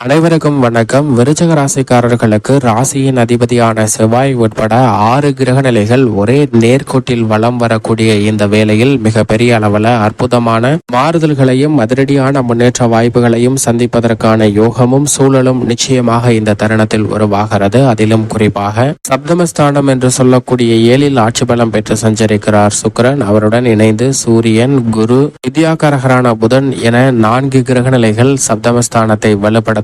அனைவருக்கும் வணக்கம். விருச்சக ராசிக்காரர்களுக்கு ராசியின் அதிபதியான செவ்வாய் உட்பட ஆறு கிரக நிலைகள் ஒரே நேர்கோட்டில் வலம் வரக்கூடிய இந்த வேளையில் மிக பெரிய அளவில் அற்புதமான மாறுதல்களையும் அதிரடியான முன்னேற்ற வாய்ப்புகளையும் சந்திப்பதற்கான யோகமும் சூழலும் நிச்சயமாக இந்த தருணத்தில் உருவாகிறது. அதிலும் குறிப்பாக சப்தமஸ்தானம் என்று சொல்லக்கூடிய ஏழில் ஆட்சி பலம் பெற்று சஞ்சரிக்கிறார் சுக்கிரன். அவருடன் இணைந்து சூரியன் குரு வித்யாகரகரான புதன் என நான்கு கிரக நிலைகள் சப்தமஸ்தானத்தை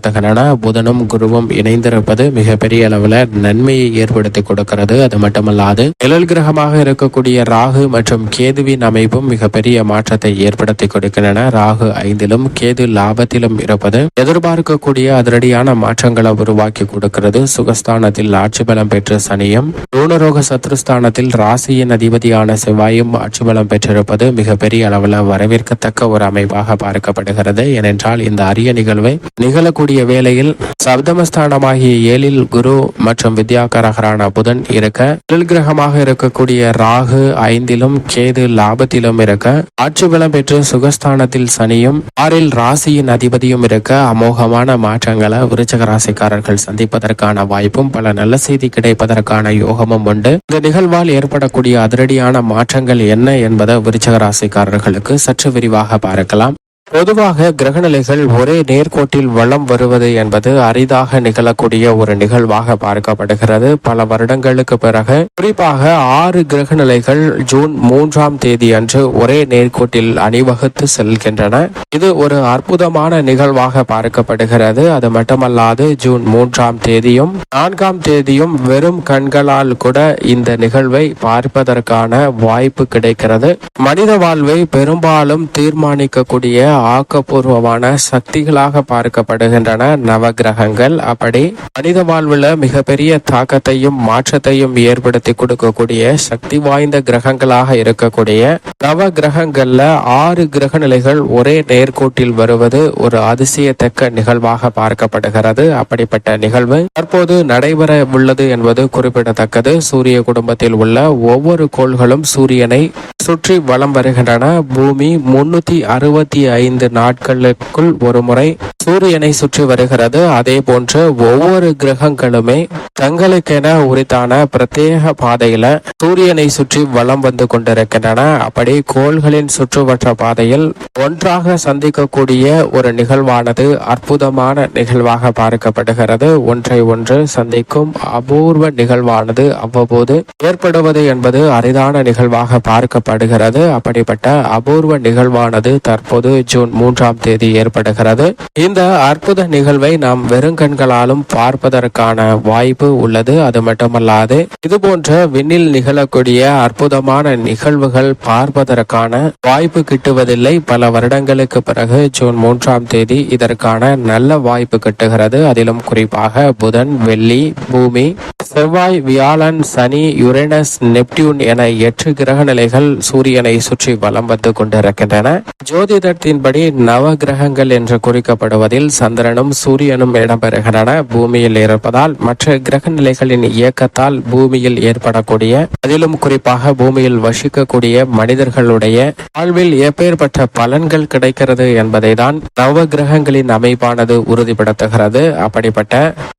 வலுப்படுத்துகின்றன புதனும் குருவும் இணைந்திருப்பது மிகப்பெரிய அளவில் நன்மையை ஏற்படுத்தி கொடுக்கிறது. அது மட்டுமல்லாது நிழல் கிரகமாக இருக்கக்கூடிய ராகு மற்றும் கேதுவின் அமைப்பும் மிகப்பெரிய மாற்றத்தை ஏற்படுத்தி கொடுக்கின்றன. ராகு ஐந்திலும் கேது லாபத்திலும் இருப்பது எதிர்பார்க்கக்கூடிய அதிரடியான மாற்றங்களை உருவாக்கி கொடுக்கிறது. சுகஸ்தானத்தில் ஆட்சி பலம் பெற்ற சனியும் ரூணரோக சத்ருஸ்தானத்தில் ராசியின் அதிபதியான செவ்வாயும் ஆட்சி பலம் பெற்றிருப்பது மிகப்பெரிய அளவில் வரவேற்கத்தக்க ஒரு அமைப்பாக பார்க்கப்படுகிறது. ஏனென்றால் இந்த அரிய நிகழ்வை நிகழக்கூடிய வேளையில் சப்தமஸ்தானமாகிய ஏழில் குரு மற்றும் வித்யாகரகரான புதன் இருக்க தொழில் கிரகமாக இருக்கக்கூடிய ராகு ஐந்திலும் கேது லாபத்திலும் இருக்க ஆட்சி பலம் பெற்று சுகஸ்தானத்தில் சனியும் ஆறில் ராசியின் அதிபதியும் இருக்க அமோகமான மாற்றங்களை விருச்சக ராசிக்காரர்கள் சந்திப்பதற்கான வாய்ப்பும் பல நல்ல செய்தி கிடைப்பதற்கான யோகமும் உண்டு. இந்த நிகழ்வால் ஏற்படக்கூடிய அதிரடியான மாற்றங்கள் என்ன என்பதை விருச்சக ராசிக்காரர்களுக்கு சற்று விரிவாக பார்க்கலாம். பொதுவாக கிரகநிலைகள் ஒரே நேர்கோட்டில் வளம் வருவது என்பது அரிதாக நிகழக்கூடிய ஒரு நிகழ்வாக பார்க்கப்படுகிறது. பல வருடங்களுக்கு பிறகு குறிப்பாக ஆறு கிரகநிலைகள் ஜூன் மூன்றாம் தேதி அன்று ஒரே நேர்கோட்டில் அணிவகுத்து செல்கின்றன. இது ஒரு அற்புதமான நிகழ்வாக பார்க்கப்படுகிறது. அது மட்டுமல்லாது ஜூன் மூன்றாம் தேதியும் நான்காம் தேதியும் வெறும் கண்களால் கூட இந்த நிகழ்வை பார்ப்பதற்கான வாய்ப்பு கிடைக்கிறது. மனித வாழ்வை பெரும்பாலும் தீர்மானிக்கக்கூடிய ஆக்கப்பூர்வமான சக்திகளாக பார்க்கப்படுகின்றன நவகிரகங்கள். அப்படி மனித வாழ்வுல மிகப்பெரிய தாக்கத்தையும் மாற்றத்தையும் ஏற்படுத்தி கொடுக்கக்கூடிய சக்தி வாய்ந்த கிரகங்களாக இருக்கக்கூடிய நவ கிரகங்கள்ல ஆறு கிரக நிலைகள் ஒரே நேர்கோட்டில் வருவது ஒரு அதிசயத்தக்க நிகழ்வாக பார்க்கப்படுகிறது. அப்படிப்பட்ட நிகழ்வு தற்போது நடைபெற உள்ளது என்பது குறிப்பிடத்தக்கது. சூரிய குடும்பத்தில் உள்ள ஒவ்வொரு கோள்களும் சூரியனை சுற்றி வலம் வருகின்றன. பூமி முன்னூத்தி அறுபத்தி ஐந்து ஐந்து நாட்களுக்குள் ஒரு முறை சூரியனை சுற்றி வருகிறது. அதே போன்று ஒவ்வொரு கிரகங்களுமே தங்களுக்கென உரித்தான பிரத்யேக பாதையில சூரியனை சுற்றி வலம் வந்து கொண்டிருக்கின்றன. அப்படி கோள்களின் சுற்றுவற்ற பாதையில் ஒன்றாக சந்திக்கக்கூடிய ஒரு நிகழ்வானது அற்புதமான நிகழ்வாக பார்க்கப்படுகிறது. ஒன்றை ஒன்று சந்திக்கும் அபூர்வ நிகழ்வானது அவ்வப்போது ஏற்படுவது என்பது அரிதான நிகழ்வாக பார்க்கப்படுகிறது. அப்படிப்பட்ட அபூர்வ நிகழ்வானது தற்போது ஜூன் ஜூன் மூன்றாம் தேதி ஏற்படுகிறது. இந்த அற்புத நிகழ்வை நாம் வெறுங்கண்களாலும் பார்ப்பதற்கான வாய்ப்பு உள்ளது. அது மட்டுமல்லாது இது போன்ற விண்ணில் நிகழக்கூடிய அற்புதமான நிகழ்வுகள் பார்ப்பதற்கான வாய்ப்பு கிட்டுவதில்லை. பல வருடங்களுக்கு பிறகு ஜூன் மூன்றாம் தேதி இதற்கான நல்ல வாய்ப்பு கிட்டுகிறது. அதிலும் குறிப்பாக புதன் வெள்ளி பூமி செவ்வாய் வியாழன் சனி யுரேனஸ் நெப்டியூன் என எட்டு கிரக நிலைகள் சூரியனை சுற்றி வலம் வந்து கொண்டிருக்கின்றன. ஜோதிடத்தின் அதன்படி நவ கிரகங்கள் என்று குறிக்கப்படுவதில் சந்திரனும் சூரியனும் இடம்பெறுகின்றன. பூமியில் இருப்பதால் மற்ற கிரக நிலைகளின் இயக்கத்தால் பூமியில் ஏற்படக்கூடிய அதிலும் குறிப்பாக பூமியில் வசிக்கக்கூடிய மனிதர்களுடைய வாழ்வில் எப்பேற்பட்ட பலன்கள் கிடைக்கிறது என்பதை தான் நவ கிரகங்களின் அமைப்பானது உறுதிப்படுத்துகிறது. அப்படிப்பட்ட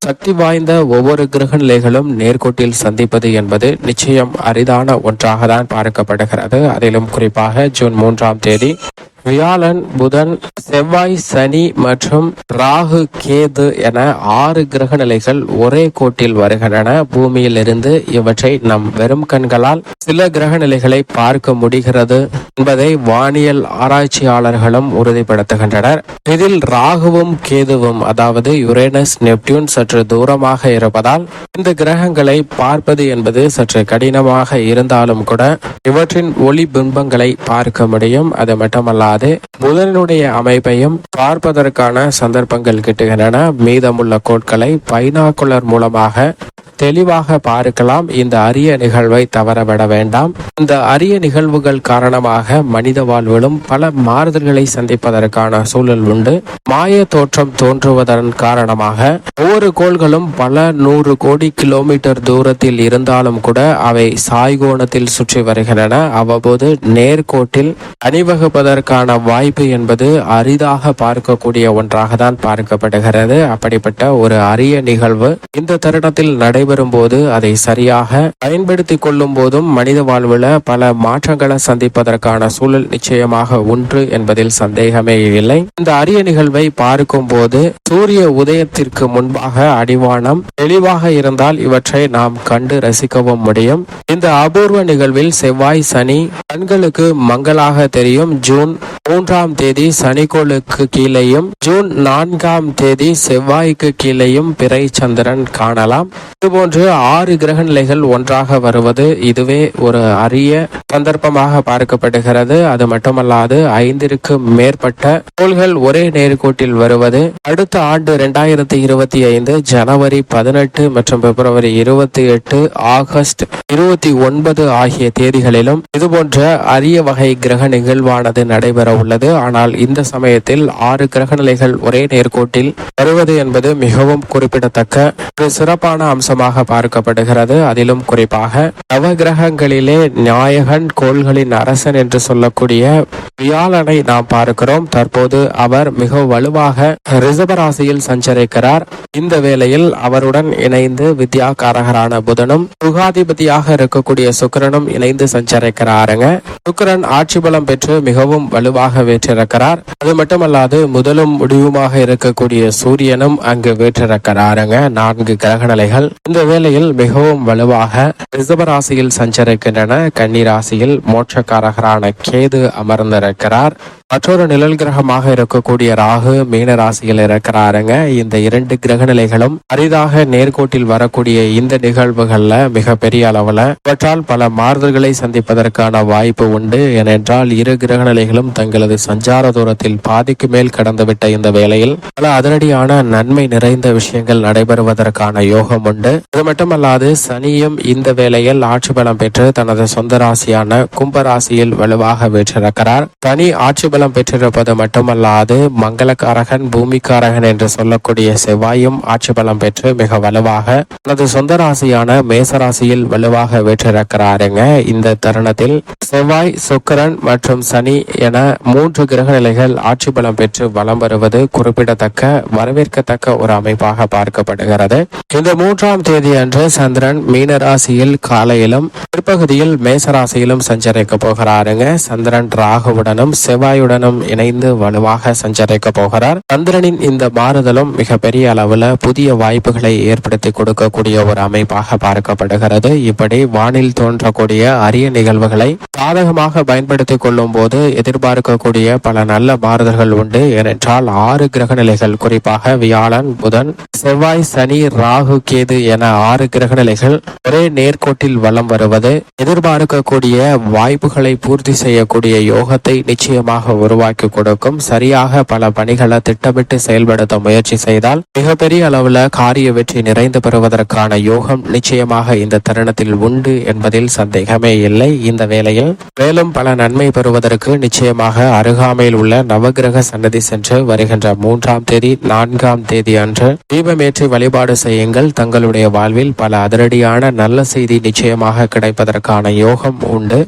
சக்தி வாய்ந்த ஒவ்வொரு கிரக நிலைகளும் நேர்கோட்டில் சந்திப்பது என்பது நிச்சயம் அரிதான ஒன்றாக தான் பார்க்கப்படுகிறது. அதிலும் குறிப்பாக ஜூன் மூன்றாம் தேதி வியாழன் புதன் செவ்வாய் சனி மற்றும் ராகு கேது என ஆறு கிரக நிலைகள் ஒரே கோட்டில் வருகின்றன. பூமியில் இருந்து இவற்றை நம் வெறும் கண்களால் சில கிரக நிலைகளை பார்க்க முடிகிறது என்பதை வானியல் ஆராய்ச்சியாளர்களும் உறுதிப்படுத்துகின்றனர். இதில் ராகுவும் கேதுவும் அதாவது யுரேனஸ் நெப்டியூன் சற்று தூரமாக இருப்பதால் இந்த கிரகங்களை பார்ப்பது என்பது சற்று கடினமாக இருந்தாலும் கூட இவற்றின் ஒளி பிம்பங்களை பார்க்க முடியும். அது மட்டுமல்லாது புதனுடைய அமைப்பையும் பார்ப்பதற்கான சந்தர்ப்பங்கள் கிட்டுகின்றன. மீதமுள்ள கோட்களை பைனாக்குலர் மூலமாக தெளிவாக பார்க்கலாம். இந்த அரிய நிகழ்வை தவறவிட வேண்டாம். இந்த அரிய நிகழ்வுகள் காரணமாக மனித வாழ்விலும் பல மாறுதல்களை சந்திப்பதற்கான சூழல் உண்டு. மாய தோற்றம் தோன்றுவதன் காரணமாக ஒவ்வொரு கோள்களும் பல நூறு கோடி கிலோமீட்டர் தூரத்தில் இருந்தாலும் கூட அவை சாய்கோணத்தில் சுற்றி வருகின்றன. அவ்வப்போது நேர்கோட்டில் அணிவகுப்பதற்கான வாய்ப்பு என்பது அரிதாக பார்க்கக்கூடிய ஒன்றாக தான் பார்க்கப்படுகிறது. அப்படிப்பட்ட ஒரு அரிய நிகழ்வு இந்த தருணத்தில் நடைபெறும் போது அதை சரியாக பயன்படுத்தி கொள்ளும் போதும் மனித வாழ்வில் பல மாற்றங்களை சந்திப்பதற்கான சூழல் நிச்சயமாக ஒன்று என்பதில் சந்தேகமே இல்லை. இந்த அரிய நிகழ்வை பார்க்கும் போது சூரிய உதயத்திற்கு முன்பாக அடிவானம் தெளிவாக இருந்தால் இவற்றை நாம் கண்டு ரசிக்கவும் முடியும். இந்த அபூர்வ நிகழ்வில் செவ்வாய் சனி கண்களுக்கு மங்களாக தெரியும். ஜூன் மூன்றாம் தேதி சனிக்கோளுக்கு கீழேயும் ஜூன் நான்காம் தேதி செவ்வாய்க்கு கீழேயும் பிறை சந்திரன் காணலாம். இதுபோன்று ஆறு கிரக நிலைகள் ஒன்றாக வருவது இதுவே ஒரு அரிய சந்தர்ப்பமாக பார்க்கப்படுகிறது. அது மட்டுமல்லாது ஐந்திற்கு மேற்பட்ட கோள்கள் ஒரே நேர்கோட்டில் வருவது. அடுத்த ஆண்டு இரண்டாயிரத்தி இருபத்தி ஐந்து ஜனவரி பதினெட்டு மற்றும் பிப்ரவரி இருபத்தி எட்டு ஆகஸ்ட் இருபத்தி ஒன்பது ஆகிய தேதிகளிலும் இதுபோன்ற அரிய வகை கிரக நிகழ்வானது நடைபெற உள்ளது. ஆனால் இந்த சமயத்தில் ஆறு கிரக நிலைகள் ஒரே நேர்கோட்டில் வருவது என்பது மிகவும் குறிப்பிடத்தக்க ஒரு சிறப்பான அம்சமாக பார்க்கப்படுகிறது. அதிலும் குறிப்பாக நவ கிரகங்களிலே நாயகன் கோள்களின் அரசன் என்று சொல்லக்கூடிய வியாழனை நாம் பார்க்கிறோம். தற்போது அவர் மிக வலுவாக ரிசபராசியில் சஞ்சரிக்கிறார். இந்த வேளையில் அவருடன் இணைந்து வித்யா காரகரான புதனும் சுகாதிபதியாக இருக்கக்கூடிய சுக்கரனும் இணைந்து சஞ்சரிக்கிறாருங்க. சுக்கரன் ஆட்சி பலம் பெற்று மிகவும் வலுவாக வேற்றிருக்கிறார். அது மட்டுமல்லாது முதலும் முடிவுமாக இருக்கக்கூடிய சூரியனும் அங்கு வேற்றிருக்கிறாருங்க. நான்கு கிரக நிலைகள். இந்த வேளையில் மிகவும் வலுவாக ரிசபராசியில் சஞ்சரிக்கின்றன. கன்னிராசியில் மோட்சக்காரகரான கேது அமர்ந்திருக்கிறார். மற்றொரு நிழல் கிரகமாக இருக்கக்கூடிய ராகு மீன ராசியில் இருக்கிறாருங்க. இந்த இரண்டு கிரக நிலைகளும் அரிதாக நேர்கோட்டில் வரக்கூடிய இந்த நிகழ்வுகள்ல மிக பெரிய அளவுல இவற்றால் பல மாறுதல்களை சந்திப்பதற்கான வாய்ப்பு உண்டு. ஏனென்றால் இரு கிரக நிலைகளும் தங்களது சஞ்சார தூரத்தில் பாதிக்கு மேல் கடந்துவிட்ட இந்த வேளையில் பல அதிரடியான நன்மை நிறைந்த விஷயங்கள் நடைபெறுவதற்கான யோகம் உண்டு. அது மட்டுமல்லாது சனியும் இந்த வேளையில் ஆட்சி பலம் பெற்று தனது சொந்த ராசியான கும்ப ராசியில் வலுவாக வீற்றிருக்கிறார். தனி ஆட்சி பலம் மங்களம் பெற்றிருப்பது மட்டுமல்லாது மங்களக்காரகன் பூமிக்காரகன் என்று சொல்லக்கூடிய செவ்வாயும் ஆட்சி பலம் பெற்று மிக வலுவாக தனது சொந்த ராசியான மேசராசியில் வலுவாக வெற்றிருக்கிறாருங்க. இந்த தருணத்தில் செவ்வாய் சுக்கரன் மற்றும் சனி என மூன்று கிரக நிலைகள் ஆட்சி பலம் பெற்று வலம் வருவது குறிப்பிடத்தக்க வரவேற்கத்தக்க ஒரு அமைப்பாக பார்க்கப்படுகிறது. இந்த மூன்றாம் தேதி அன்று சந்திரன் மீன ராசியில் காலையிலும் பிற்பகுதியில் மேசராசியிலும் சஞ்சரிக்க போகிறாருங்க. சந்திரன் ராகுவுடனும் செவ்வாயுடன் செவ்வாயுடனும் இணைந்து வலுவாக சஞ்சரிக்க போகிறார். சந்திரனின் இந்த மாறுதலும் மிக பெரிய அளவுல புதிய வாய்ப்புகளை ஏற்படுத்தி கொடுக்கக்கூடிய ஒரு அமைப்பாக பார்க்கப்படுகிறது. இப்படி வானில் தோன்றக்கூடிய அரிய நிகழ்வுகளை சாதகமாக பயன்படுத்திக் கொள்ளும் போது எதிர்பார்க்கக்கூடிய பல நல்ல மாறுதல்கள் உண்டு. ஏனென்றால் ஆறு கிரக நிலைகள் குறிப்பாக வியாழன் புதன் செவ்வாய் சனி ராகு கேது என ஆறு கிரக நிலைகள் ஒரே நேர்கோட்டில் வலம் வருவது எதிர்பார்க்கக்கூடிய வாய்ப்புகளை பூர்த்தி செய்யக்கூடிய யோகத்தை நிச்சயமாக உருவாக்கி கொடுக்கும். சரியாக பல பணிகளை திட்டமிட்டு செயல்படுத்த முயற்சி செய்தால் மிகப்பெரிய அளவுல காரிய வெற்றி நிறைந்து பெறுவதற்கான யோகம் நிச்சயமாக இந்த தருணத்தில் உண்டு என்பதில் சந்தேகமே இல்லை. இந்த வேளையில் மேலும் பல நன்மை பெறுவதற்கு நிச்சயமாக அருகாமையில் உள்ள நவகிரக சன்னதி சென்று வருகின்ற மூன்றாம் தேதி நான்காம் தேதி அன்று தீபமேற்றி வழிபாடு செய்யுங்கள். தங்களுடைய வாழ்வில் பல அதிரடியான நல்ல செய்தி நிச்சயமாக கிடைப்பதற்கான யோகம் உண்டு.